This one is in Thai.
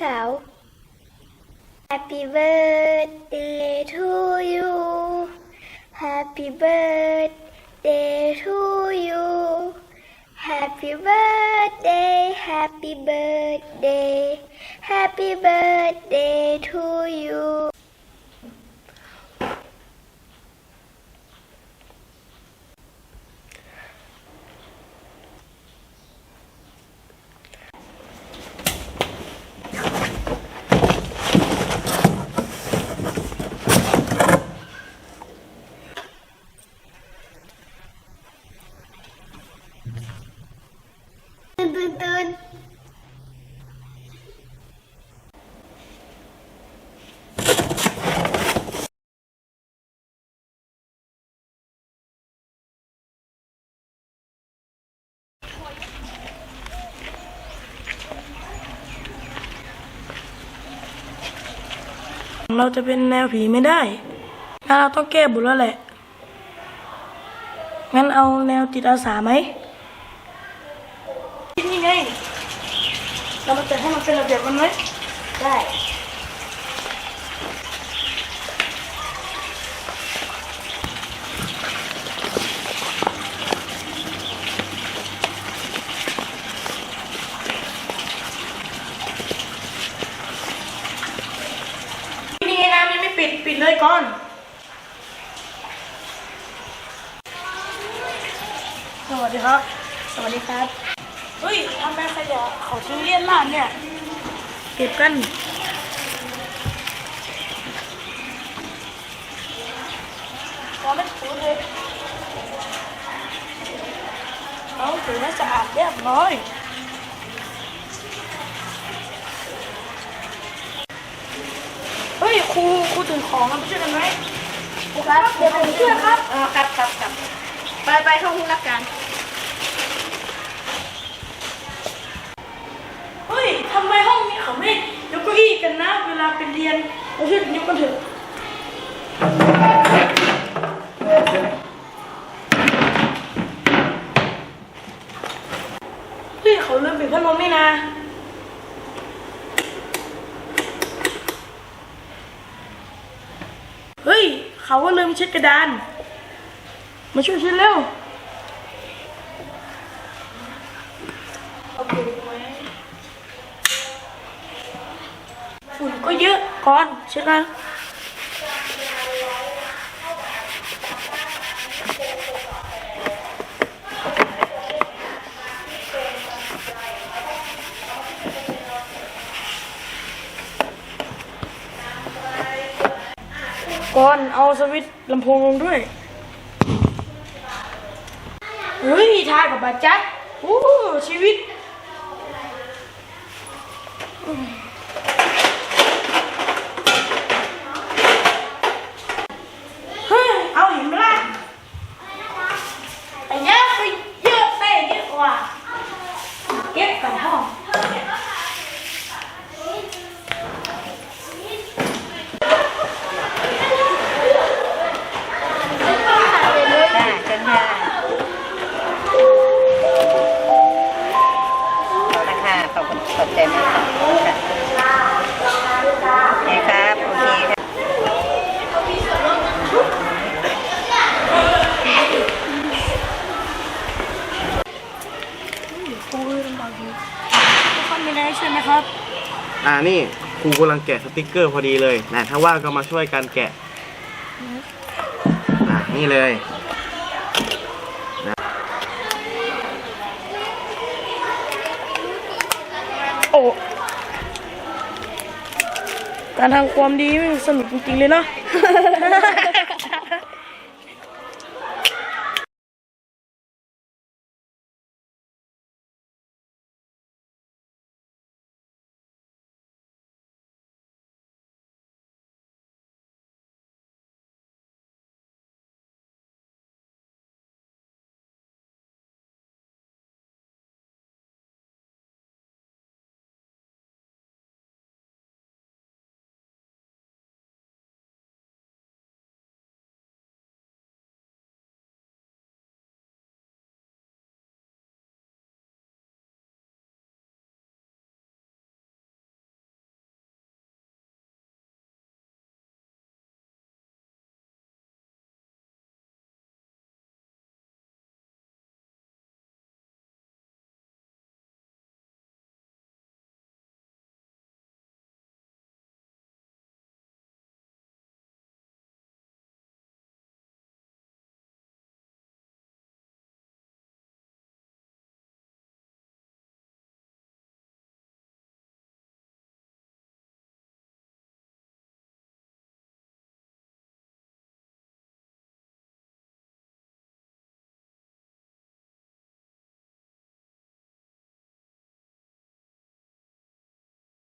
สาว Happy birthday to you Happy birthday to you Happy birthday Happy birthday Happy birthday to you เราจะเป็นแนวผีไม่ได้งั้นเราต้องแก้บุญแล้วแหละ งั้นเอาแนวจิตอาสาไหมนี่ไง เรามาจัดให้มันเป็นระเบียบกันไหมได้ นี่ไงน้ำยังไม่ปิด ปิดเลยก่อน สวัสดีครับ สวัสดีครับ เฮ้ยทำไมขยะเขาทิ้งเลี่ยนล่านเนี่ย เก็บกัน พอไม่ถูเลยเอาถือให้สะอาดเรียบร้อยเฮ้ยครูครูตื่นของแล้วไม่ใช่วยกันไหมครับเดี๋ยวผมช่วยครับอ่าครับครับครับไปไปเข้าห้องรับการ เฮ้ยทำไมห้องนี้ เขาไม่ยกเก้าอี้กันนะ เวลาไปเรียนเราช่วยกันยกกันเถอะเฮ้ยเขาลืมปิดพัดลมนี่นะเฮ้ย เขาก็ลืมเช็ดกระดาน มาช่วยฉันเร็ว ฝุ่นเยอะก่อนเช็ดนะก่อนเอาสวิตช์ลำโพงลงด้วย เฮ้ยทายกับบาจัดโอ้ชีวิต ขอบคุณขอบใจมากค่ะโอเคครับโอเคค่ะโอ้ยลำบากอยู่ทุกคนไม่ได้ช่วยไหมครับ อ่านี่ครูกำลังแกะสติกเกอร์พอดีเลยนะถ้าว่างก็มาช่วยกันแกะอ่านี่เลยนะ โอ้ การทำความดีมันสนุกจริงๆเลยเนาะ